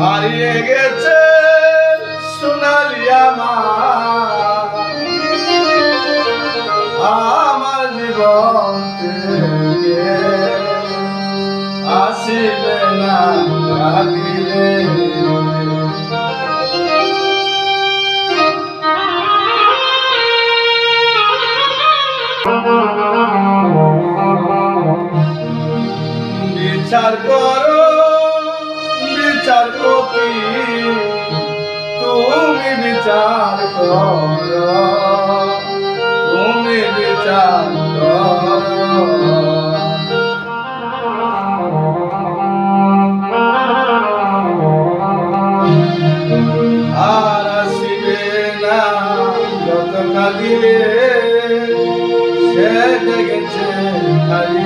হারিয়ে গেছে সোনালি আমার। আমার জীবন থেকে আসিবে না ডাকিলে বিচার করো প্রতি তুমি বিচার কর। তুমি বিচার কর। Hare